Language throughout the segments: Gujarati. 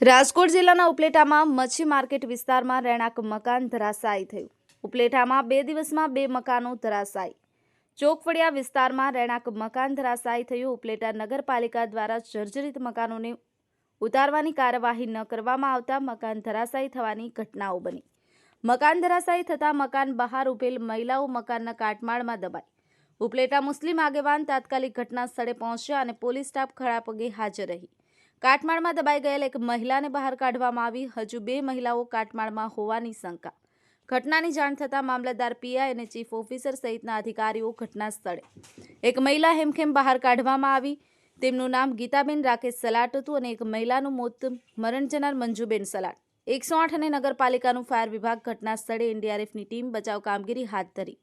રાજકોટ જિલ્લાના ઉપલેટામાં મચ્છી માર્કેટ વિસ્તારમાં રહેણાંક મકાન ધરાશાયી થયું. ઉપલેટામાં બે દિવસમાં બે મકાનો ધરાશાયી. ચોકફળિયા વિસ્તારમાં રહેણાંક મકાન ધરાશાયી થયું. ઉપલેટા નગરપાલિકા દ્વારા જર્જરિત મકાનોને ઉતારવાની કાર્યવાહી ન કરવામાં આવતા મકાન ધરાશાયી થવાની ઘટનાઓ બની. મકાન ધરાશાયી થતાં મકાન બહાર ઉભેલ મહિલાઓ મકાનના કાટમાળમાં દબાઈ. ઉપલેટા મુસ્લિમ આગેવાન તાત્કાલિક ઘટના સ્થળે પહોંચ્યા અને પોલીસ સ્ટાફ ખડા પગે હાજર રહી. કાટમાળમાં દબાઈ ગયેલ એક મહિલાને બહાર કાઢવામાં આવી. હજુ બે મહિલાઓ કાટમાળમાં હોવાની શંકા. ઘટનાની જાણ થતાં મામલતદાર પીઆઈ અને ચીફ ઓફિસર સહિતના અધિકારીઓ ઘટના સ્થળે એક મહિલા હેમખેમ બહાર કાઢવામાં આવી. તેમનું નામ ગીતાબેન રાકેશ સલાટ હતું અને એક મહિલાનું મોત મરણ જનાર મંજુબેન સલાટ. એકસો આઠ અને નગરપાલિકાનું ફાયર વિભાગ ઘટના સ્થળે એનડીઆરએફની ટીમ બચાવ કામગીરી હાથ ધરી.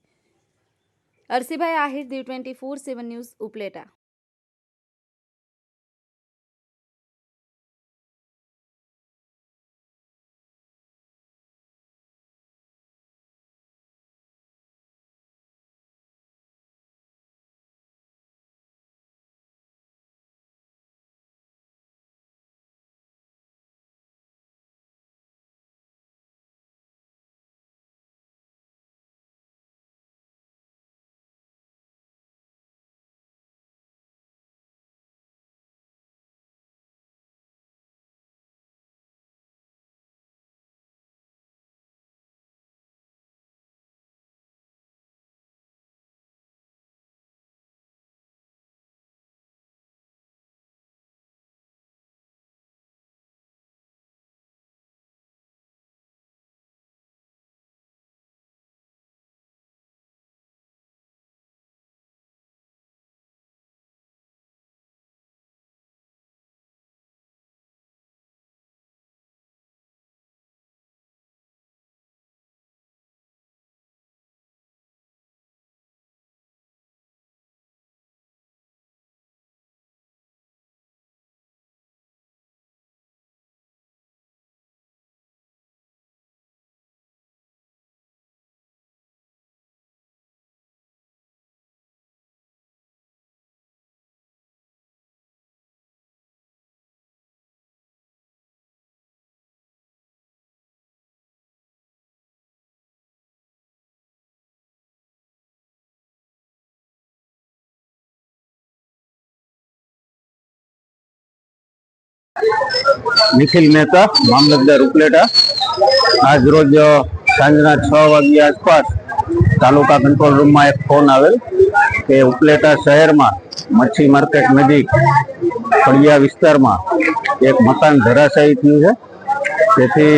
Arsibhai Ahir Diu twenty four seven news Upleta. Nikhil Mehta, મામલતદાર ઉપલેટા. આજ રોજ સાંજના છ વાગ્યા આસપાસ તાલુકા કંટ્રોલ રૂમમાં એક ફોન આવેલ કે ઉપલેટા શહેરમાં મચ્છી માર્કેટ નજીક ફળિયા વિસ્તારમાં એક મકાન ધરાશાયી થયું છે. તેથી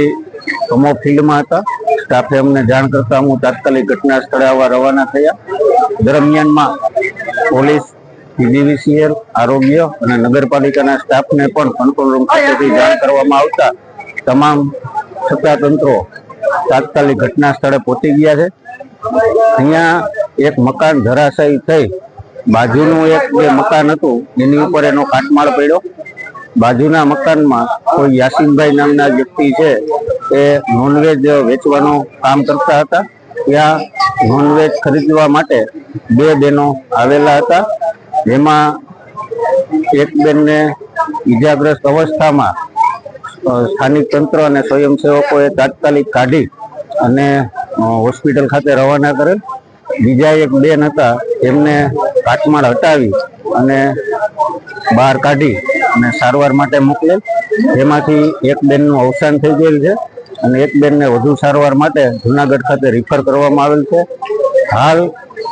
અમો ફિલ્ડમાં હતા. સ્ટાફે અમને જાણ કરતા હું તાત્કાલિક ઘટના સ્થળે આવવા રવાના થયા. દરમિયાનમાં પોલીસ પીજીવીસીએલ આરોગ્ય અને નગરપાલિકાના સ્ટાફને પણ કંટ્રોલ રૂમ ખાતેથી જાણ કરવામાં આવતા તમામ સત્તાતંત્રો તાત્કાલિક ઘટના સ્થળે પહોંચી ગયા છે. અહીંયા એક મકાન ધરાશાયી થઈ બાજુનું એક જે મકાન હતું, એની ઉપર એનો કાટમાળ પડ્યો. બાજુના મકાનમાં કોઈ યાસીનભાઈ નામના વ્યક્તિ છે, એ નોનવેજ વેચવાનું કામ કરતા હતા. ત્યાં નોનવેજ ખરીદવા માટે બે બહેનો આવેલા હતા. જેમાં એક બેનને ઈજાગ્રસ્ત અવસ્થામાં સ્થાનિક તંત્ર અને સ્વયંસેવકોએ તાત્કાલિક કાઢી અને હોસ્પિટલ ખાતે રવાના કરેલ. બીજા એક બેન હતા, એમને કાટમાળ હટાવી અને બહાર કાઢી અને સારવાર માટે મોકલેલ. એમાંથી એક બેનનું અવસાન થઈ ગયેલ છે અને એક બેનને વધુ સારવાર માટે જુનાગઢ ખાતે રિફર કરવામાં આવેલ છે. હાલ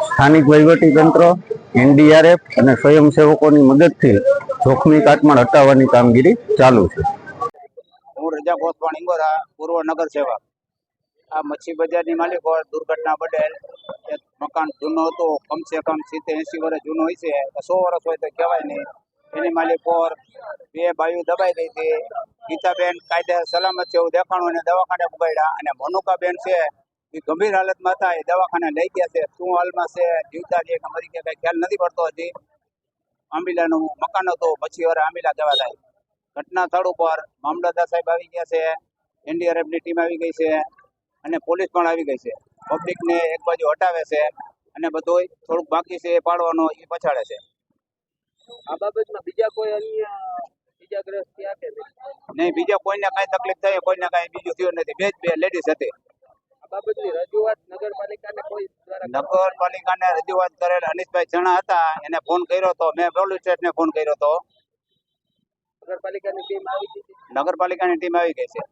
સ્થાનિક વહીવટી તંત્ર એનડીઆરએફ અને સ્વયંસેવકોની મદદથી જોખમી કાટમાળ હટાવવાની કામગીરી ચાલુ છે. હું રજા ગોસ્વાણ ઇંગોરા પૂર્વ નગર સેવા આ મચ્છી બજારની માલિકો, દુર્ઘટના બદલ એક મકાન જૂનું હતું, કમસે કમ સિત્તેર એંસી વર્ષ જૂનું હોય છે સો વર્ષ હોય તો કહેવાય નહીં. એની માલિકો બે બાયું દબાઈ ગઈ હતી. ગીતાબેન કાયદે સલામત છે એવું દેખાણું અને દવાખાને ઉગાડ્યા અને મનુકાબેન છે એ ગંભીર હાલતમાં હતા એ દવાખાને લઈ ગયા છે. શું હાલમાં છે? જીવતા છે કે મરી ગયા કઈ ખ્યાલ નથી પડતો હજી. આંબીલાનું મકાન હતું પછી વાર આંબીલા દવા થાય ઘટના સ્થળ ઉપર મામલતદાર સાહેબ આવી ગયા છે એનડીઆરએફની ટીમ આવી ગઈ છે અને પોલીસ પણ આવી ગઈ છે. પબ્લિકને એક બાજુ હટાવે છે અને બધું થોડુંક બાકી છે એ પાડવાનો એ પછાડે છે. આ બાબતમાં બીજા કોઈ અન્ય ઈજાગ્રસ્ત થયા કે નહીં? બીજા કોઈને કાંઈ તકલીફ થઈ કોઈને કાંઈ બીજું થયું નથી. બે જ બે લેડીઝ હતી. બાબતની રજૂઆત નગરપાલિકાને કોઈ નગરપાલિકાને રજૂઆત કરેલ અનિતભાઈ જણા હતા. એને ફોન કર્યો હતો. મેં પોલીસ સ્ટેશને ફોન કર્યો હતો. નગરપાલિકાની ટીમ આવી હતી નગરપાલિકાની ટીમ આવી ગઈ છે.